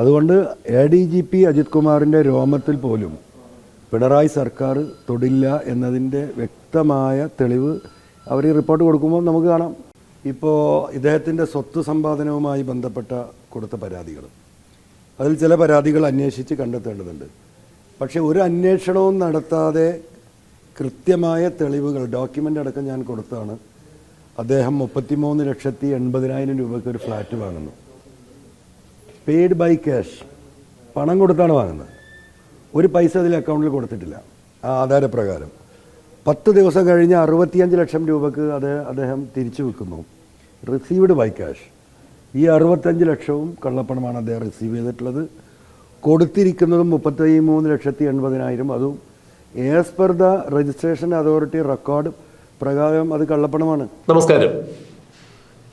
അതുകൊണ്ട് A D G P Ajith കുമാറിന്റെ രോമത്തിൽ പോലും പിണറായി സർക്കാർ തൊടില്ല എന്നതിന്റെ വ്യക്തമായ തെളിവ് അവർ ഈ റിപ്പോർട്ട് കൊടുക്കുമ്പോൾ നമുക്ക് കാണാം. ഇപ്പോൾ ഇദ്ദേഹത്തിന്റെ സ്വത്ത് സമ്പാദനവുമായി ബന്ധപ്പെട്ട കൊടുത്ത പരാതികൾ. അതിൽ ചില പരാതികൾ അന്വേഷിച്ച് കണ്ടെത്തേണ്ടതുണ്ട്. പക്ഷേ ഒരു അന്വേഷണവും നടത്താതെ കൃത്യമായ തെളിവുകൾ ഡോക്യുമെന്റ് അടക്കം ഞാൻ കൊടുത്താണ്. അദ്ദേഹം മുപ്പത്തിമൂന്ന് ലക്ഷത്തി എൺപതിനായിരം രൂപയ്ക്ക് ഒരു ഫ്ലാറ്റ് വാങ്ങുന്നു. പെയ്ഡ് ബൈ ക്യാഷ് പണം കൊടുത്താണ് വാങ്ങുന്നത്. ഒരു പൈസ അതിൽ അക്കൗണ്ടിൽ കൊടുത്തിട്ടില്ല. ആ ആധാരപ്രകാരം. പത്ത് ദിവസം കഴിഞ്ഞ് അറുപത്തിയഞ്ച് ലക്ഷം രൂപക്ക് അത് അദ്ദേഹം തിരിച്ചു വെക്കുന്നു റിസീവ്ഡ് ബൈ ക്യാഷ് ഈ അറുപത്തഞ്ച് ലക്ഷവും കള്ളപ്പണമാണ് അദ്ദേഹം റിസീവ് ചെയ്തിട്ടുള്ളത്. കൊടുത്തിരിക്കുന്നതും മുപ്പത്തി മൂന്ന് ലക്ഷത്തി എൺപതിനായിരം. അതും as per the registration authority record പ്രകാരം അത് കള്ളപ്പണമാണ്. നമസ്കാരം.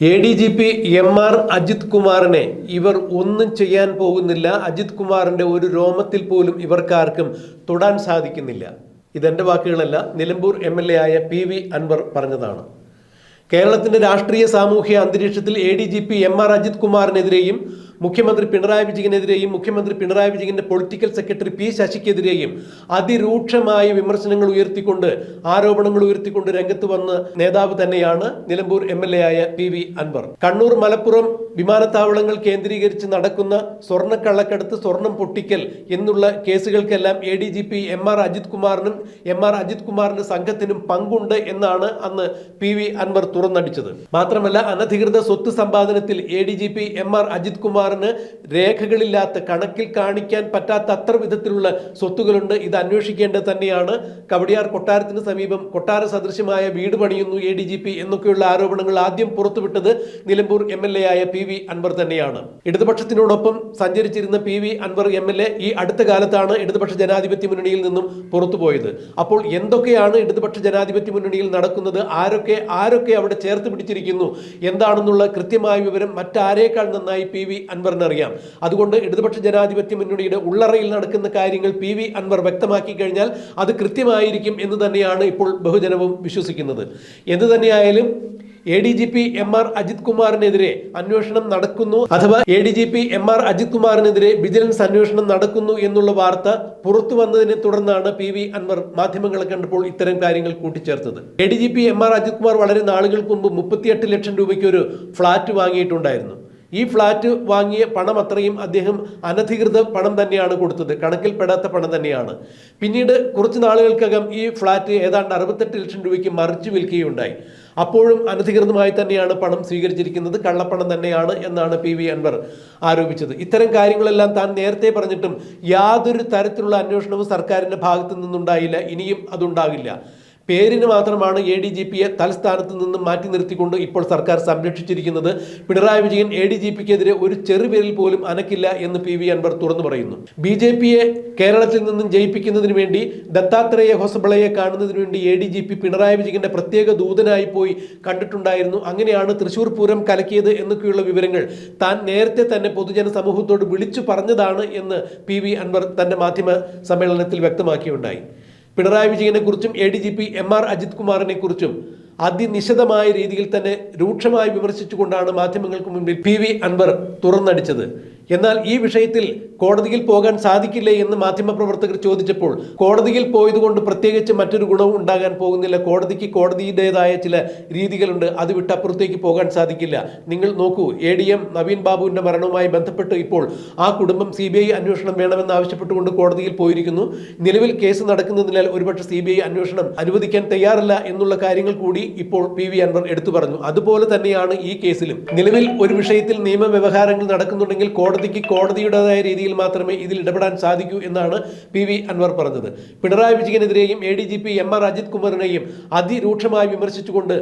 A D G P M R Ajith കുമാറിനെ ഇവർ ഒന്നും ചെയ്യാൻ പോകുന്നില്ല. അജിത് കുമാറിന്റെ ഒരു രോമത്തിൽ പോലും ഇവർക്കാർക്കും തൊടാൻ സാധിക്കുന്നില്ല. ഇതെന്റെ വാക്കുകളല്ല നിലമ്പൂർ എം എൽ എ ആയ പി വി അൻവർ പറഞ്ഞതാണ്. കേരളത്തിന്റെ രാഷ്ട്രീയ സാമൂഹ്യ അന്തരീക്ഷത്തിൽ A D G P M R Ajith കുമാറിനെതിരെയും മുഖ്യമന്ത്രി പിണറായി വിജയനെതിരെയും മുഖ്യമന്ത്രി പിണറായി വിജയന്റെ പൊളിറ്റിക്കൽ സെക്രട്ടറി പി ശശിക്കെതിരെയും അതിരൂക്ഷമായ വിമർശനങ്ങൾ ഉയർത്തിക്കൊണ്ട് ആരോപണങ്ങൾ ഉയർത്തിക്കൊണ്ട് രംഗത്ത് വന്ന നേതാവ് തന്നെയാണ് നിലമ്പൂർ എം എൽ എ ആയ പി വി അൻവർ. കണ്ണൂർ മലപ്പുറം വിമാനത്താവളങ്ങൾ കേന്ദ്രീകരിച്ച് നടക്കുന്ന സ്വർണക്കള്ളക്കടത്ത് സ്വർണം പൊട്ടിക്കൽ എന്നുള്ള കേസുകൾക്കെല്ലാം A D G P M R Ajith കുമാറിനും M R Ajith കുമാറിന്റെ സംഘത്തിനും പങ്കുണ്ട് എന്നാണ് അന്ന് പി വി അൻവർ തുറന്നടിച്ചത്. മാത്രമല്ല അനധികൃത സ്വത്ത് സമ്പാദനത്തിൽ A D G P M R Ajith കുമാറിന് രേഖകളില്ലാത്ത കണക്കിൽ കാണിക്കാൻ പറ്റാത്ത അത്ര വിധത്തിലുള്ള സ്വത്തുകളുണ്ട്. ഇത് അന്വേഷിക്കേണ്ടത് തന്നെയാണ്. കവടിയാർ കൊട്ടാരത്തിന് സമീപം കൊട്ടാര സദൃശ്യമായ വീട് പണിയുന്നു എ ഡി ജി പി എന്നൊക്കെയുള്ള ആരോപണങ്ങൾ ആദ്യം പുറത്തുവിട്ടത് നിലമ്പൂർ എം എൽ എ ആയ പി വി അൻവർ തന്നെയാണ്. ഇടതുപക്ഷത്തിനോടൊപ്പം സഞ്ചരിച്ചിരുന്ന P V Anvar M L A ഈ അടുത്ത കാലത്താണ് ഇടതുപക്ഷ ജനാധിപത്യ മുന്നണിയിൽ നിന്നും പുറത്തുപോയത് അപ്പോൾ എന്തൊക്കെയാണ് ഇടതുപക്ഷ ജനാധിപത്യ മുന്നണിയിൽ നടക്കുന്നത്? ആരൊക്കെ ആരൊക്കെ അവിടെ ചേർത്ത് പിടിച്ചിരിക്കുന്നു? എന്താണെന്നുള്ള കൃത്യമായ വിവരം മറ്റാരേക്കാൾ നന്നായി പി വി അൻവറിന് അറിയാം. അതുകൊണ്ട് ഇടതുപക്ഷ ജനാധിപത്യ മുന്നണിയുടെ ഉള്ളറയിൽ നടക്കുന്ന കാര്യങ്ങൾ പി വി അൻവർ വ്യക്തമാക്കി കഴിഞ്ഞാൽ അത് കൃത്യമായിരിക്കും എന്ന് തന്നെയാണ് ഇപ്പോൾ ബഹുജനവും വിശ്വസിക്കുന്നത്. എന്ത് തന്നെയായാലും A D G P M R Ajith കുമാറിനെതിരെ അന്വേഷണം നടക്കുന്നു. അഥവാ A D G P M R Ajith കുമാറിനെതിരെ vigilance അന്വേഷണം നടക്കുന്നു എന്നുള്ള വാർത്ത പുറത്തു വന്നതിനെ തുടർന്നാണ് പി വി അൻവർ മാധ്യമങ്ങളെ കണ്ടപ്പോൾ ഇത്തരം കാര്യങ്ങൾ കൂട്ടിച്ചേർത്തത്. A D G P M R Ajith Kumar വളരെ നാളുകൾക്ക് മുമ്പ് മുപ്പത്തിയെട്ട് ലക്ഷം രൂപയ്ക്ക് ഒരു ഫ്ളാറ്റ് വാങ്ങിയിട്ടുണ്ടായിരുന്നു. ഈ ഫ്ലാറ്റ് വാങ്ങിയ പണം അത്രയും അദ്ദേഹം അനധികൃത പണം തന്നെയാണ് കൊടുത്തത്. കണക്കിൽപ്പെടാത്ത പണം തന്നെയാണ്. പിന്നീട് കുറച്ച് നാളുകൾക്കകം ഈ ഫ്ലാറ്റ് ഏതാണ്ട് അറുപത്തെട്ട് ലക്ഷം രൂപയ്ക്ക് മറിച്ചു വിൽക്കുകയുണ്ടായി. അപ്പോഴും അനധികൃതമായി തന്നെയാണ് പണം സ്വീകരിച്ചിരിക്കുന്നത്. കള്ളപ്പണം തന്നെയാണ് എന്നാണ് പി വി അൻവർ ആരോപിച്ചത്. ഇത്തരം കാര്യങ്ങളെല്ലാം താൻ നേരത്തെ പറഞ്ഞിട്ടും യാതൊരു തരത്തിലുള്ള അന്വേഷണവും സർക്കാരിന്റെ ഭാഗത്തു നിന്നുണ്ടായില്ല. ഇനിയും അതുണ്ടാകില്ല. പേരിന് മാത്രമാണ് എ ഡി ജി പിയെ തലസ്ഥാനത്ത് നിന്നും മാറ്റി നിർത്തിക്കൊണ്ട് ഇപ്പോൾ സർക്കാർ സംരക്ഷിച്ചിരിക്കുന്നത്. Pinarayi Vijayan A D G പിക്കെതിരെ ഒരു ചെറുപേരിൽ പോലും അനക്കില്ല എന്ന് പി വി അൻവർ തുറന്നു പറയുന്നു. ബി ജെ പിയെ കേരളത്തിൽ നിന്നും ജയിപ്പിക്കുന്നതിന് വേണ്ടി ദത്താത്രേയ ഹൊസബളയെ കാണുന്നതിന് വേണ്ടി A D G P Pinarayi വിജയന്റെ പ്രത്യേക ദൂതനായി പോയി കണ്ടിട്ടുണ്ടായിരുന്നു. അങ്ങനെയാണ് തൃശൂർ പൂരം കലക്കിയത് എന്നൊക്കെയുള്ള വിവരങ്ങൾ താൻ നേരത്തെ തന്നെ പൊതുജന സമൂഹത്തോട് വിളിച്ചു പറഞ്ഞതാണ് എന്ന് പി വി അൻവർ തന്റെ മാധ്യമ സമ്മേളനത്തിൽ വ്യക്തമാക്കിയുണ്ടായി. പിണറായി വിജയനെ കുറിച്ചും A D G P M R Ajith കുമാറിനെ കുറിച്ചും അതിനിശിതമായ രീതിയിൽ തന്നെ രൂക്ഷമായി വിമർശിച്ചുകൊണ്ടാണ് മാധ്യമങ്ങൾക്ക് മുമ്പിൽ പി വി അൻവർ തുറന്നടിച്ചത്. എന്നാൽ ഈ വിഷയത്തിൽ കോടതിയിൽ പോകാൻ സാധിക്കില്ലേ എന്ന് മാധ്യമപ്രവർത്തകർ ചോദിച്ചപ്പോൾ കോടതിയിൽ പോയതുകൊണ്ട് പ്രത്യേകിച്ച് മറ്റൊരു ഗുണവും ഉണ്ടാകാൻ പോകുന്നില്ല. കോടതിക്ക് കോടതിയുടേതായ ചില രീതികളുണ്ട്. അത് വിട്ടപ്പുറത്തേക്ക് പോകാൻ സാധിക്കില്ല. നിങ്ങൾ നോക്കൂ എ ഡി എം നവീൻ ബാബുവിന്റെ മരണവുമായി ബന്ധപ്പെട്ട് ഇപ്പോൾ ആ കുടുംബം സി ബി ഐ അന്വേഷണം വേണമെന്ന് ആവശ്യപ്പെട്ടുകൊണ്ട് കോടതിയിൽ പോയിരിക്കുന്നു. നിലവിൽ കേസ് നടക്കുന്നതിനാൽ ഒരുപക്ഷെ സി ബി ഐ അന്വേഷണം അനുവദിക്കാൻ തയ്യാറല്ല എന്നുള്ള കാര്യങ്ങൾ കൂടി ഇപ്പോൾ പി വി അൻവർ എടുത്തു പറഞ്ഞു. അതുപോലെ തന്നെയാണ് ഈ കേസിലും. നിലവിൽ ഒരു വിഷയത്തിൽ നിയമവ്യവഹാരങ്ങൾ നടക്കുന്നുണ്ടെങ്കിൽ കോടതിക്ക് കോടതിയുടേതായ രീതിയിൽ മാത്രമേ ഇതിൽ ഇടപെടാൻ സാധിക്കൂ എന്നാണ് പി വി അൻവർ പറഞ്ഞത്. Pinarayi വിജയനെതിരെയും A D G P M R Ajith കുമാറിനെയും അതിരൂക്ഷമായി വിമർശിച്ചുകൊണ്ട്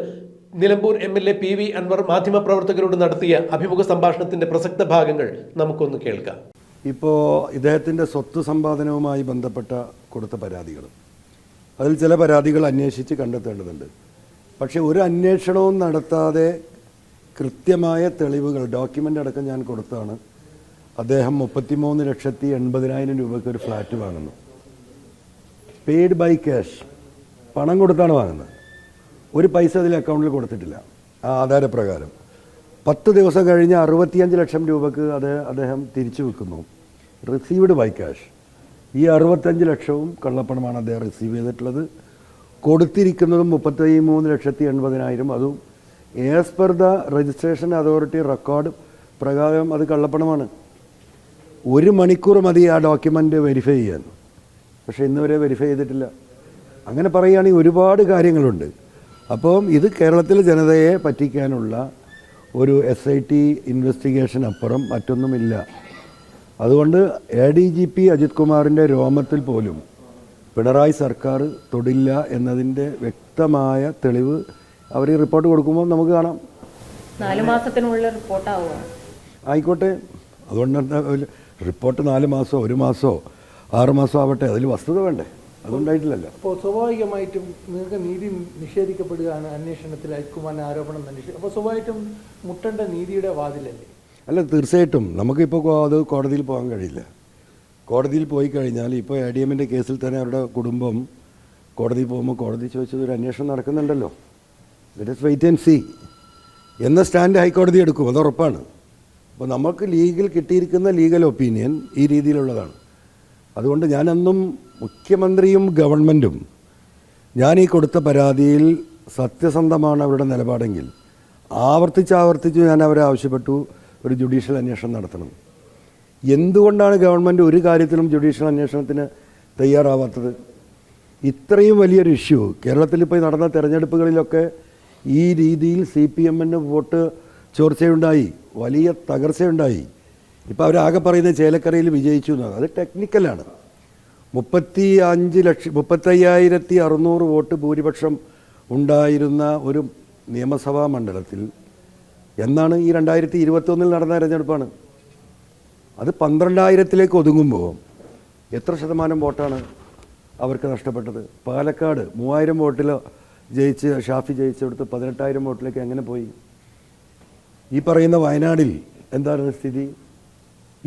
Nilambur M L A P V Anvar മാധ്യമപ്രവർത്തകരോട് നടത്തിയ അഭിമുഖ സംഭാഷണത്തിന്റെ പ്രസക്ത ഭാഗങ്ങൾ നമുക്കൊന്ന് കേൾക്കാം. ഇപ്പോൾ ഇദ്ദേഹത്തിന്റെ സ്വത്ത് സമ്പാദനവുമായി ബന്ധപ്പെട്ട കൊടുത്ത പരാതികൾ. അതിൽ ചില പരാതികൾ അന്വേഷിച്ച് കണ്ടെത്തേണ്ടതുണ്ട്. പക്ഷേ ഒരു അന്വേഷണവും നടത്താതെ കൃത്യമായ തെളിവുകൾ ഡോക്യുമെന്റ് അടക്കം ഞാൻ കൊടുത്താണ്. അദ്ദേഹം മുപ്പത്തിമൂന്ന് ലക്ഷത്തി എൺപതിനായിരം രൂപയ്ക്ക് ഒരു ഫ്ലാറ്റ് വാങ്ങുന്നു. പെയ്ഡ് ബൈ ക്യാഷ് പണം കൊടുത്താണ് വാങ്ങുന്നത്. ഒരു പൈസ അതിൽ അക്കൗണ്ടിൽ കൊടുത്തിട്ടില്ല. ആ ആധാരപ്രകാരം. പത്ത് ദിവസം കഴിഞ്ഞ് അറുപത്തിയഞ്ച് ലക്ഷം രൂപയ്ക്ക് അത് അദ്ദേഹം തിരിച്ചു വെക്കുന്നു റിസീവ്ഡ് ബൈ ക്യാഷ് ഈ അറുപത്തഞ്ച് ലക്ഷവും കള്ളപ്പണമാണ് അദ്ദേഹം റിസീവ് ചെയ്തിട്ടുള്ളത്. കൊടുത്തിരിക്കുന്നതും മുപ്പത്തി മൂന്ന് ലക്ഷത്തി എൺപതിനായിരം. അതും as per the registration authority record പ്രകാരം അത് കള്ളപ്പണമാണ്. ഒരു മണിക്കൂർ മതി ആ ഡോക്യുമെന്റ് വെരിഫൈ ചെയ്യാൻ. പക്ഷേ ഇന്ന് വരെ വെരിഫൈ ചെയ്തിട്ടില്ല. അങ്ങനെ പറയുകയാണെങ്കിൽ ഒരുപാട് കാര്യങ്ങളുണ്ട്. അപ്പം ഇത് കേരളത്തിലെ ജനതയെ പറ്റിക്കാനുള്ള ഒരു എസ് ഐ ടി ഇൻവെസ്റ്റിഗേഷൻ അപ്പുറം മറ്റൊന്നുമില്ല. അതുകൊണ്ട് A D G P Ajit കുമാറിന്റെ രോമത്തിൽ പോലും പിണറായി സർക്കാർ തൊടില്ല എന്നതിന്റെ വ്യക്തമായ തെളിവ് അവർ ഈ റിപ്പോർട്ട് കൊടുക്കുമ്പോൾ നമുക്ക് കാണാം. നാല് മാസത്തിനുള്ളിൽ റിപ്പോർട്ടാവുക ആയിക്കോട്ടെ. അതുകൊണ്ട് റിപ്പോർട്ട് നാല് മാസമോ ഒരു മാസമോ ആറ് മാസം ആവട്ടെ അതിൽ വസ്തുത വേണ്ടേ? അതുണ്ടായിട്ടില്ലല്ലോ. അപ്പോൾ സ്വാഭാവികമായിട്ടും നിങ്ങൾക്ക് നീതി നിഷേധിക്കപ്പെടുകയാണ് അന്വേഷണത്തിൽ അയക്കുമാന ആരോപണം അന്വേഷിക്കും അപ്പോൾ സ്വാഭാവികമായിട്ടും മുട്ടേണ്ട നീതിയുടെ വാതിലല്ലേ? അല്ല തീർച്ചയായിട്ടും. നമുക്കിപ്പോൾ അത് കോടതിയിൽ പോകാൻ കഴിയില്ല. കോടതിയിൽ പോയി കഴിഞ്ഞാൽ ഇപ്പോൾ എ ഡി എമ്മിന്റെ കേസിൽ തന്നെ അവരുടെ കുടുംബം കോടതിയിൽ പോകുമ്പോൾ കോടതി ചോദിച്ചത് ഒരു അന്വേഷണം നടക്കുന്നുണ്ടല്ലോ. Let us wait and see എന്ന സ്റ്റാൻഡ് ഹൈക്കോടതി എടുക്കും അത് ഉറപ്പാണ്. അപ്പോൾ നമുക്ക് ലീഗിൽ കിട്ടിയിരിക്കുന്ന ലീഗൽ ഒപ്പീനിയൻ ഈ രീതിയിലുള്ളതാണ്. അതുകൊണ്ട് ഞാനെന്നും മുഖ്യമന്ത്രിയും ഗവൺമെന്റും ഞാൻ ഈ കൊടുത്ത പരാതിയിൽ സത്യസന്ധമാണ് അവരുടെ നിലപാടെങ്കിൽ ആവർത്തിച്ച് ആവർത്തിച്ച് ഞാൻ അവരെ ആവശ്യപ്പെട്ടു ഒരു ജുഡീഷ്യൽ അന്വേഷണം നടത്തണം. എന്തുകൊണ്ടാണ് ഗവൺമെന്റ് ഒരു കാര്യത്തിലും ജുഡീഷ്യൽ അന്വേഷണത്തിന് തയ്യാറാവാത്തത്? ഇത്രയും വലിയൊരു ഇഷ്യൂ കേരളത്തിൽ ഇപ്പോൾ നടന്ന തെരഞ്ഞെടുപ്പുകളിലൊക്കെ ഈ രീതിയിൽ സി പി എമ്മിന് വോട്ട് ചോർച്ചയുണ്ടായി. വലിയ തകർച്ചയുണ്ടായി. ഇപ്പോൾ അവരാകെ പറയുന്നത് ചേലക്കരയിൽ വിജയിച്ചു എന്നാണ്. അത് ടെക്നിക്കലാണ് മുപ്പത്തി അഞ്ച് ലക്ഷം മുപ്പത്തയ്യായിരത്തി അറുന്നൂറ് വോട്ട് ഭൂരിപക്ഷം ഉണ്ടായിരുന്ന ഒരു നിയമസഭാ മണ്ഡലത്തിൽ എന്നാണ് ഈ രണ്ടായിരത്തി ഇരുപത്തൊന്നിൽ നടന്ന തെരഞ്ഞെടുപ്പാണ്. അത് പന്ത്രണ്ടായിരത്തിലേക്ക് ഒതുങ്ങുമ്പോൾ എത്ര ശതമാനം വോട്ടാണ് അവർക്ക് നഷ്ടപ്പെട്ടത്? പാലക്കാട് മൂവായിരം വോട്ടിൽ ജയിച്ച് ഷാഫി ജയിച്ചെടുത്ത് പതിനെട്ടായിരം വോട്ടിലേക്ക് എങ്ങനെ പോയി? ഈ പറയുന്ന വയനാടിൽ എന്താണ് സ്ഥിതി?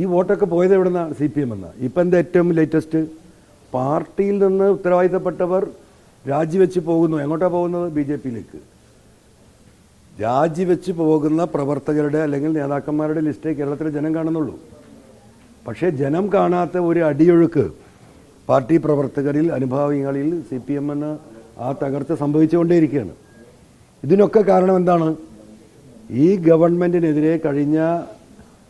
ഈ വോട്ടൊക്കെ പോയത് എവിടെ നിന്നാണ് സി പി എം എന്ന ഇപ്പം എന്താ ഏറ്റവും ലേറ്റസ്റ്റ് പാർട്ടിയിൽ നിന്ന് ഉത്തരവാദിത്തപ്പെട്ടവർ രാജിവെച്ച് പോകുന്നു. എങ്ങോട്ടാണ് പോകുന്നത്? ബി ജെ പിയിലേക്ക്. രാജിവെച്ച് പോകുന്ന പ്രവർത്തകരുടെ അല്ലെങ്കിൽ നേതാക്കന്മാരുടെ ലിസ്റ്റേ കേരളത്തിലെ ജനം കാണുന്നുള്ളൂ. പക്ഷേ ജനം കാണാത്ത ഒരു അടിയൊഴുക്ക് പാർട്ടി പ്രവർത്തകരിൽ അനുഭാവികളിൽ സി പി എമ്മിന് ആ തകർച്ച സംഭവിച്ചുകൊണ്ടേയിരിക്കുകയാണ്. ഇതിനൊക്കെ കാരണം എന്താണ്? ഈ ഗവൺമെന്റിനെതിരെ കഴിഞ്ഞ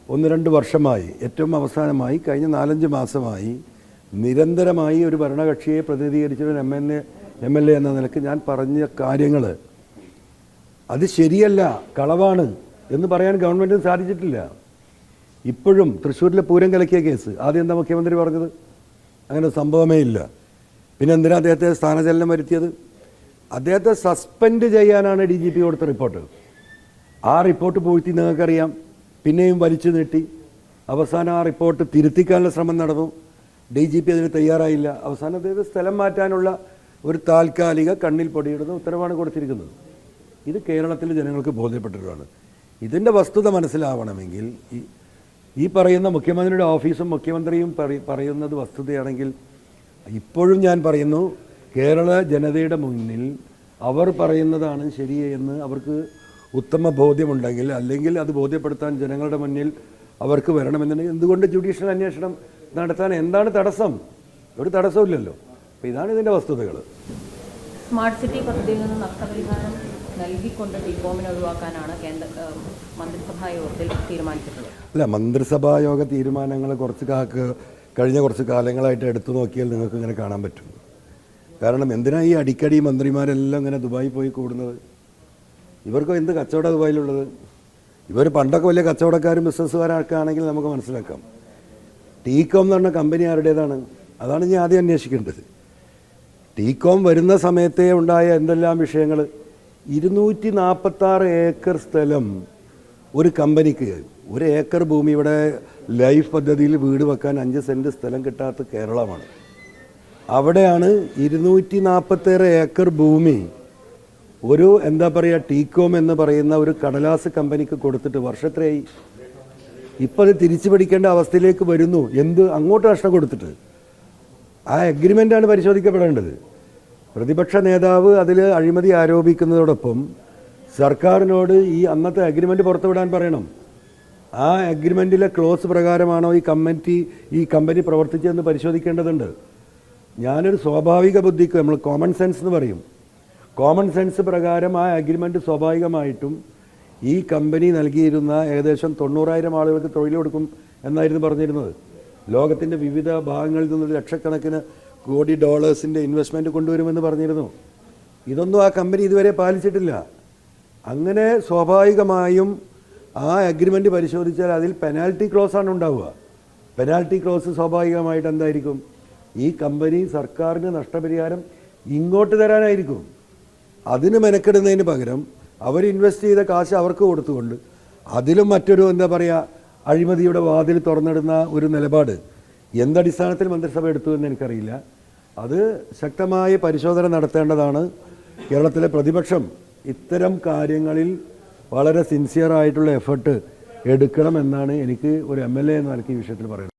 ഒന്ന് രണ്ട് വർഷമായി ഏറ്റവും അവസാനമായി കഴിഞ്ഞ നാലഞ്ച് മാസമായി നിരന്തരമായി ഒരു ഭരണകക്ഷിയെ പ്രതിനിധീകരിച്ചൊരു M N A M L A എന്ന നിലയ്ക്ക് ഞാൻ പറഞ്ഞ കാര്യങ്ങൾ അത് ശരിയല്ല കളവാണ് എന്ന് പറയാൻ ഗവൺമെന്റിന് സാധിച്ചിട്ടില്ല. ഇപ്പോഴും തൃശ്ശൂരിലെ പൂരം കലക്കിയ കേസ്. ആദ്യം എന്താ മുഖ്യമന്ത്രി പറഞ്ഞത്? അങ്ങനെ സംഭവമേ ഇല്ല. പിന്നെ എന്തിനാണ് അദ്ദേഹത്തെ സ്ഥാനചലനം വരുത്തിയത്? അദ്ദേഹത്തെ സസ്പെൻഡ് ചെയ്യാനാണ് ഡി ജി പി കൊടുത്ത റിപ്പോർട്ട്. ആ റിപ്പോർട്ട് പൂഴ്ത്തി നിങ്ങൾക്കറിയാം. പിന്നെയും വലിച്ചു നീട്ടി. അവസാനം ആ റിപ്പോർട്ട് തിരുത്തിക്കാനുള്ള ശ്രമം നടന്നു. ഡി ജി പി അതിന് തയ്യാറായില്ല. അവസാനം അദ്ദേഹം സ്ഥലം മാറ്റാനുള്ള ഒരു താൽക്കാലിക കണ്ണിൽ പൊടിയിടുന്ന ഉത്തരവാണ് കൊടുത്തിരിക്കുന്നത്. ഇത് കേരളത്തിലെ ജനങ്ങൾക്ക് ബോധ്യപ്പെട്ടിട്ടുള്ളതാണ്. ഇതിന്റെ വസ്തുത മനസ്സിലാവണമെങ്കിൽ ഈ ഈ പറയുന്ന മുഖ്യമന്ത്രിയുടെ ഓഫീസും മുഖ്യമന്ത്രിയും പറ- പറയുന്നത് വസ്തുതയാണെങ്കിൽ ഇപ്പോഴും ഞാൻ പറയുന്നു കേരള ജനതയുടെ മുന്നിൽ അവർ പറയുന്നതാണ് ശരിയെന്ന് അവർക്ക് ഉത്തമ ബോധ്യമുണ്ടെങ്കിൽ അല്ലെങ്കിൽ അത് ബോധ്യപ്പെടുത്താൻ ജനങ്ങളുടെ മുന്നിൽ അവർക്ക് വരണമെന്നുണ്ടെങ്കിൽ എന്തുകൊണ്ട് ജുഡീഷ്യൽ അന്വേഷണം നടത്താൻ എന്താണ് തടസ്സം? ഒരു തടസ്സമില്ലല്ലോ അപ്പോൾ ഇതാണ് ഇതിന്റെ വസ്തുതകൾ സ്മാർട്ട് സിറ്റി പദ്ധതിയിൽ നിന്ന് നഷ്ടപരിഹാരം നൽകിക്കൊണ്ട് ടികോമിനെ ഒഴിവാക്കാനാണ് കേന്ദ്ര മന്ത്രിസഭാ യോഗത്തിൽ തീരുമാനിച്ചിട്ടുള്ളത്. അല്ല മന്ത്രിസഭാ യോഗ തീരുമാനങ്ങൾ കുറച്ച് കാക്ക് കഴിഞ്ഞ കുറച്ച് കാലങ്ങളായിട്ട് എടുത്തു നോക്കിയാൽ നിങ്ങൾക്ക് ഇങ്ങനെ കാണാൻ പറ്റും. കാരണം എന്തിനാണ് ഈ അടിക്കടി മന്ത്രിമാരെല്ലാം ഇങ്ങനെ ദുബായി പോയി കൂടുന്നത്? ഇവർക്ക് എന്ത് കച്ചവട ദുബായിലുള്ളത് ഇവർ പണ്ടൊക്കെ വലിയ കച്ചവടക്കാരും ബിസിനസ്സുകാരൊക്കെ ആണെങ്കിൽ നമുക്ക് മനസ്സിലാക്കാം. ടീകോം എന്ന് പറഞ്ഞ കമ്പനി ആരുടേതാണ്? അതാണ് ഞാൻ ആദ്യം അന്വേഷിക്കേണ്ടത്. ടീകോം വരുന്ന സമയത്തേ ഉണ്ടായ എന്തെല്ലാം വിഷയങ്ങൾ? ഇരുന്നൂറ്റി നാൽപ്പത്താറ് ഏക്കർ സ്ഥലം ഒരു കമ്പനിക്ക് ഒരു ഏക്കർ ഭൂമി ഇവിടെ ലൈഫ് പദ്ധതിയിൽ വീട് വെക്കാൻ അഞ്ച് സെന്റ് സ്ഥലം കിട്ടാത്ത കേരളമാണ്. അവിടെയാണ് ഇരുന്നൂറ്റി നാൽപ്പത്തേറെ ഏക്കർ ഭൂമി ഒരു എന്താ പറയുക ടീകോം എന്ന് പറയുന്ന ഒരു കടലാസ് കമ്പനിക്ക് കൊടുത്തിട്ട് വർഷത്രയായി ഇപ്പം അത് തിരിച്ചു പിടിക്കേണ്ട അവസ്ഥയിലേക്ക് വരുന്നു. എന്ത് അങ്ങോട്ട് നഷ്ടം കൊടുത്തിട്ട്. ആ അഗ്രിമെന്റാണ് പരിശോധിക്കപ്പെടേണ്ടത്. പ്രതിപക്ഷ നേതാവ് അതിൽ അഴിമതി ആരോപിക്കുന്നതോടൊപ്പം സർക്കാരിനോട് ഈ അന്നത്തെ അഗ്രിമെന്റ് പുറത്തുവിടാൻ പറയണം. ആ അഗ്രിമെന്റിലെ ക്ലോസ് പ്രകാരമാണോ ഈ കമ്മിറ്റി ഈ കമ്പനി പ്രവർത്തിച്ചതെന്ന് പരിശോധിക്കേണ്ടതുണ്ട്. ഞാനൊരു സ്വാഭാവിക ബുദ്ധിക്ക് നമ്മൾ കോമൺ സെൻസ് എന്ന് പറയും. കോമൺ സെൻസ് പ്രകാരം ആ അഗ്രിമെന്റ് സ്വാഭാവികമായിട്ടും ഈ കമ്പനി നൽകിയിരുന്ന ഏകദേശം തൊണ്ണൂറായിരം ആളുകൾക്ക് തൊഴിൽ കൊടുക്കും എന്നായിരുന്നു പറഞ്ഞിരുന്നത്. ലോകത്തിന്റെ വിവിധ ഭാഗങ്ങളിൽ നിന്ന് ലക്ഷക്കണക്കിന് കോടി ഡോളേഴ്സിന്റെ ഇൻവെസ്റ്റ്മെന്റ് കൊണ്ടുവരുമെന്ന് പറഞ്ഞിരുന്നു. ഇതൊന്നും ആ കമ്പനി ഇതുവരെ പാലിച്ചിട്ടില്ല. അങ്ങനെ സ്വാഭാവികമായും ആ അഗ്രിമെന്റ് പരിശോധിച്ചാൽ അതിൽ പെനാൽറ്റി ക്ലോസാണ് ഉണ്ടാവുക. പെനാൽറ്റി ക്ലോസ് സ്വാഭാവികമായിട്ട് എന്തായിരിക്കും? ഈ കമ്പനി സർക്കാരിന് നഷ്ടപരിഹാരം ഇങ്ങോട്ട് തരാനായിരിക്കും. അതിന് മെനക്കെടുന്നതിന് പകരം അവർ ഇൻവെസ്റ്റ് ചെയ്ത കാശ് അവർക്ക് കൊടുത്തുകൊണ്ട് അതിലും മറ്റൊരു എന്താ പറയുക അഴിമതിയുടെ വാതിൽ തുറന്നിടുന്ന ഒരു നിലപാട് എന്തടിസ്ഥാനത്തിൽ മന്ത്രിസഭ എടുത്തു എന്ന് എനിക്കറിയില്ല. അത് ശക്തമായ പരിശോധന നടത്തേണ്ടതാണ്. കേരളത്തിലെ പ്രതിപക്ഷം ഇത്തരം കാര്യങ്ങളിൽ വളരെ സിൻസിയറായിട്ടുള്ള എടുക്കണം എടുക്കണമെന്നാണ് എനിക്ക് ഒരു എം എൽ എ എന്ന നിലയ്ക്ക് ഈ വിഷയത്തിൽ പറയുന്നത്.